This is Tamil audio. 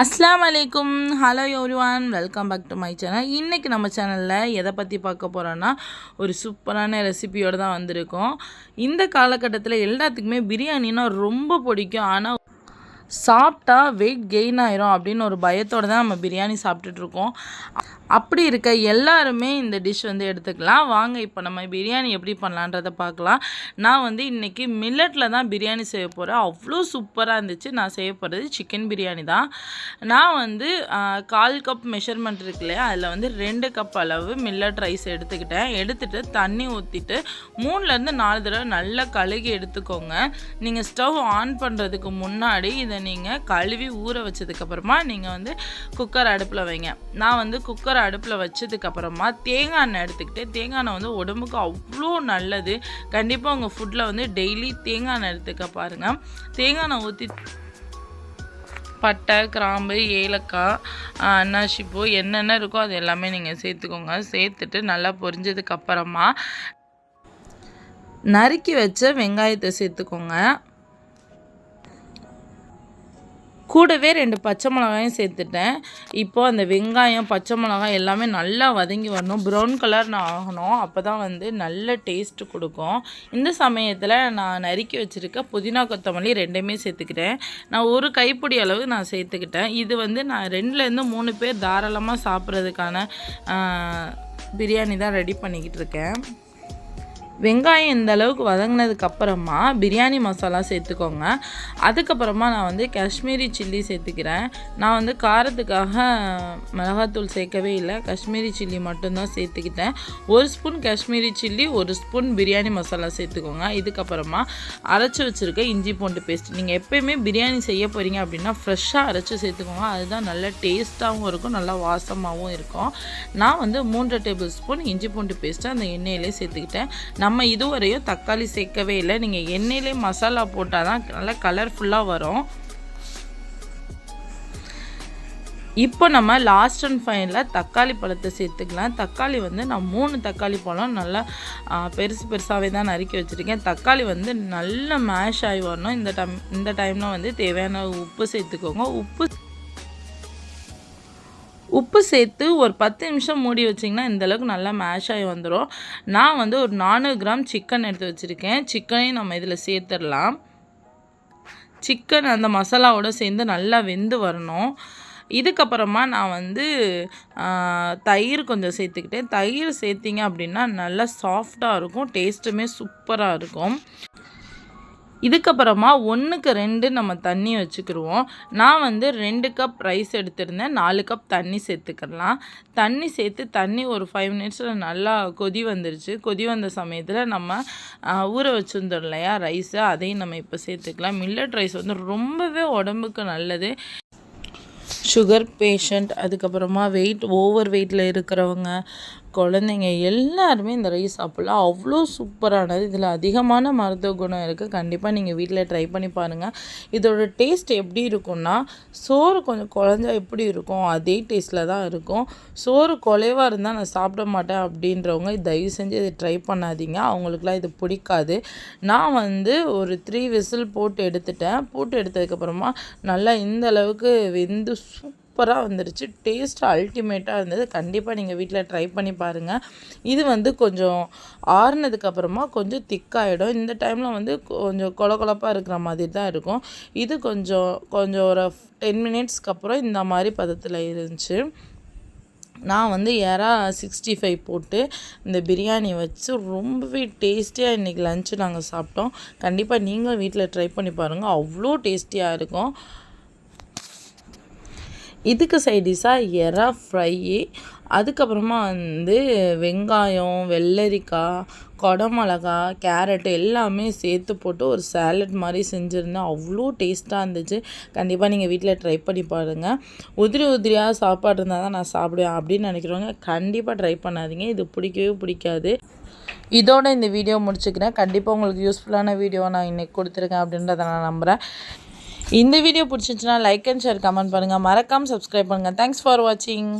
அஸ்லாம் வலைக்கும் hello everyone welcome back to my channel இன்றைக்கி நம்ம சேனலில் எதை பற்றி பார்க்க போகிறோன்னா ஒரு சூப்பரான ரெசிபியோடு தான் வந்திருக்கோம். இந்த காலகட்டத்தில் எல்லாத்துக்குமே பிரியாணினா ரொம்ப பிடிக்கும். ஆனால் சாப்பிட்டா வெயிட் கெயின் ஆயிரும் அப்படின்னு ஒரு பயத்தோடு தான் நம்ம பிரியாணி சாப்பிட்டுட்ருக்கோம் அப்படி இருக்க எல்லாருமே இந்த டிஷ் வந்து எடுத்துக்கலாம். வாங்க இப்போ நம்ம பிரியாணி எப்படி பண்ணலான்றதை பார்க்கலாம். நான் வந்து இன்றைக்கி மில்லட்டில் தான் பிரியாணி செய்ய போகிறேன் அவ்வளோ சூப்பராக இருந்துச்சு. நான் செய்ய போகிறது சிக்கன் பிரியாணி தான். நான் வந்து கால் கப் மெஷர்மெண்ட் இருக்கு இல்லையா? அதில் வந்து ரெண்டு கப் அளவு மில்லட் ரைஸ் எடுத்துக்கிட்டேன். எடுத்துகிட்டு தண்ணி ஊற்றிட்டு மூணுலேருந்து நாலு தடவை நல்லா கழுகி எடுத்துக்கோங்க. நீங்கள் ஸ்டவ் ஆன் பண்ணுறதுக்கு முன்னாடி இதை நீங்கள் கழுவி ஊற வச்சதுக்கப்புறமா நீங்கள் வந்து குக்கர் அடுப்பில் வைங்க. நான் வந்து குக்கர் அடுப்பில் வச்சதுக்கப்புறமா தேங்காய் எண்ணெய் எடுத்துக்கிட்டு தேங்காய் எண்ணெய் வந்து உடம்புக்கு அவ்வளோ நல்லது. கண்டிப்பாக உங்கள் ஃபுட்டில் வந்து டெய்லி தேங்காய் எண்ணெய் எடுத்துக்க பாருங்கள் தேங்காய் எண்ணெய் ஊற்றி பட்டை கிராம்பு ஏலக்காய் அன்னாசிப்பூ என்னென்ன இருக்கோ அது எல்லாமே நீங்கள் சேர்த்துக்கோங்க. சேர்த்துட்டு நல்லா பொரிஞ்சதுக்கப்புறமா நறுக்கி வச்ச வெங்காயத்தை சேர்த்துக்கோங்க. கூடவே ரெண்டு பச்சை மிளகாயும் சேர்த்துட்டேன். இப்போது அந்த வெங்காயம் பச்சை மிளகாய் எல்லாமே நல்லா வதங்கி வரணும். ப்ரௌன் கலர் நான் ஆகணும். அப்போ தான் வந்து நல்ல டேஸ்ட்டு கொடுக்கும். இந்த சமயத்தில் நான் நறுக்கி வச்சுருக்க புதினா கொத்தமல்லி ரெண்டுமே சேர்த்துக்கிட்டேன். நான் ஒரு கைப்பிடி அளவு நான் சேர்த்துக்கிட்டேன். இது வந்து நான் ரெண்டுலேருந்து மூணு பேர் தாராளமாக சாப்பிட்றதுக்கான பிரியாணி தான் ரெடி பண்ணிக்கிட்டு இருக்கேன். வெங்காயம் இந்த அளவுக்கு வதங்கினதுக்கு அப்புறமா பிரியாணி மசாலா சேர்த்துக்கோங்க. அதுக்கப்புறமா நான் வந்து காஷ்மீரி சில்லி சேர்த்துக்கிறேன். நான் வந்து காரத்துக்காக மிளகாத்தூள் சேர்க்கவே இல்லை. காஷ்மீரி சில்லி மட்டும்தான் சேர்த்துக்கிட்டேன். ஒரு ஸ்பூன் காஷ்மீரி சில்லி ஒரு ஸ்பூன் பிரியாணி மசாலா சேர்த்துக்கோங்க. இதுக்கப்புறமா அரைச்சி வச்சுருக்க இஞ்சி பூண்டு பேஸ்ட் நீங்கள் எப்போயுமே பிரியாணி செய்ய போகிறீங்க அப்படின்னா ஃப்ரெஷ்ஷாக அரைச்சி சேர்த்துக்கோங்க. அதுதான் நல்ல டேஸ்ட்டாகவும் இருக்கும் நல்லா வாசமாகவும் இருக்கும். நான் வந்து மூன்று டேபிள் ஸ்பூன் இஞ்சி பூண்டு பேஸ்ட்டு அந்த எண்ணெயிலே சேர்த்துக்கிட்டேன். நம்ம இதுவரையும் தக்காளி சேர்க்கவே இல்லை. நீங்கள் எண்ணெயிலே மசாலா போட்டால் தான் நல்லா கலர்ஃபுல்லாக வரும். இப்போ நம்ம லாஸ்ட் அண்ட் ஃபைனலில் தக்காளி பழத்தை சேர்த்துக்கலாம். தக்காளி வந்து நான் மூணு தக்காளி பழம் நல்லா பெருசு பெருசாகவே தான் நறுக்கி வச்சுருக்கேன். தக்காளி வந்து நல்லா மேஷ் ஆகி வரணும். இந்த டைம் இந்த டைமில் வந்து தேவையான உப்பு சேர்த்துக்கோங்க. உப்பு உப்பு சேர்த்து ஒரு பத்து நிமிஷம் மூடி வச்சிங்கன்னா இந்தளவுக்கு நல்லா மேஷ் ஆகி வந்துடும் நான் வந்து ஒரு நானூறு கிராம் சிக்கன் எடுத்து வச்சுருக்கேன். சிக்கனையும் நம்ம இதில் சேர்த்துடலாம். சிக்கன் அந்த மசாலாவோடு சேர்ந்து நல்லா வெந்து வரணும். இதுக்கப்புறமா நான் வந்து தயிர் கொஞ்சம் சேர்த்துக்கிட்டேன். தயிர் சேர்த்திங்க அப்படின்னா நல்லா சாஃப்டாக இருக்கும். டேஸ்ட்டுமே சூப்பராக இருக்கும். இதுக்கப்புறமா ஒன்றுக்கு ரெண்டு நம்ம தண்ணி வச்சுக்கிடுவோம் நான் வந்து ரெண்டு கப் ரைஸ் எடுத்திருந்தேன். நாலு கப் தண்ணி சேர்த்துக்கலாம் தண்ணி சேர்த்து தண்ணி ஒரு ஃபைவ் மினிட்ஸில் நல்லா கொதி வந்துருச்சு. கொதி வந்த சமயத்தில் நம்ம ஊற வச்சுருந்தோம் இல்லையா ரைஸு அதையும் நம்ம இப்போ சேர்த்துக்கலாம். மில்லட் ரைஸ் வந்து ரொம்பவே உடம்புக்கு நல்லது. சுகர் பேஷண்ட் அதுக்கப்புறமா வெயிட் ஓவர் வெயிட்டில் இருக்கிறவங்க குழந்தைங்க எல்லாருமே இந்த ரைஸ் சாப்பிட்லாம். அவ்வளோ சூப்பரானது. இதில் அதிகமான மருத்துவ குணம் இருக்குது கண்டிப்பாக நீங்கள் வீட்டில் ட்ரை பண்ணி பாருங்கள் இதோட டேஸ்ட் எப்படி இருக்கும்னா சோறு கொஞ்சம் குழஞ்சா எப்படி இருக்கும் அதே டேஸ்ட்டில் தான் இருக்கும். சோறு குலைவாக இருந்தால் நான் சாப்பிட மாட்டேன் அப்படின்றவங்க தயவு செஞ்சு இதை ட்ரை பண்ணாதீங்க. அவங்களுக்குலாம் இது பிடிக்காது. நான் வந்து ஒரு த்ரீ விசில் போட்டு எடுத்துட்டேன். போட்டு எடுத்ததுக்கப்புறமா நல்லா இந்த அளவுக்கு வெந்து சூ சூப்பராக வந்துருச்சு. டேஸ்ட் அல்டிமேட்டாக இருந்தது. கண்டிப்பாக நீங்கள் வீட்டில் ட்ரை பண்ணி பாருங்கள் இது வந்து கொஞ்சம் ஆறுனதுக்கப்புறமா கொஞ்சம் திக்காகிடும் இந்த டைமில் வந்து கொஞ்சம் கொல கொலப்பாக இருக்கிற மாதிரி தான் இருக்கும். இது கொஞ்சம் கொஞ்சம் ஒரு டென் மினிட்ஸ்க்கு அப்புறம் இந்த மாதிரி பதத்தில் இருந்துச்சு. நான் வந்து ஏறா சிக்ஸ்டி ஃபைவ் போட்டு இந்த பிரியாணி வச்சு ரொம்பவே டேஸ்டியாக இன்றைக்கி லஞ்சு நாங்கள் சாப்பிட்டோம். கண்டிப்பாக நீங்களும் வீட்டில் ட்ரை பண்ணி பாருங்கள் அவ்வளோ டேஸ்டியாக இருக்கும். இதுக்கு சைடிஷாக எறா ஃப்ரை அதுக்கப்புறமா வந்து வெங்காயம் வெள்ளரிக்காய் கொடமிளகா கேரட் எல்லாமே சேர்த்து போட்டு ஒரு சேலட் மாதிரி செஞ்சுருந்தேன். அவ்வளோ டேஸ்ட்டாக இருந்துச்சு. கண்டிப்பாக நீங்கள் வீட்டில் ட்ரை பண்ணி பாருங்கள் உதிரி உதிரியாக சாப்பாடு இருந்தால் தான் நான் சாப்பிடுவேன் அப்படின்னு நினைக்கிறவங்க கண்டிப்பாக ட்ரை பண்ணாதீங்க. இது பிடிக்கவே பிடிக்காது. இதோட இந்த வீடியோ முடிச்சுக்கிறேன். கண்டிப்பாக உங்களுக்கு யூஸ்ஃபுல்லான வீடியோ நான் இன்றைக்கி கொடுத்துருக்கேன் அப்படின்றத நான் நம்புகிறேன் இந்த வீடியோ பிடிச்சிருந்துச்சுன்னா லைக் அண்ட் ஷேர் கமெண்ட் பண்ணுங்கள் மறக்காமல் சப்ஸ்கிரைப் பண்ணுங்கள் தேங்க்ஸ் ஃபார் வாட்சிங்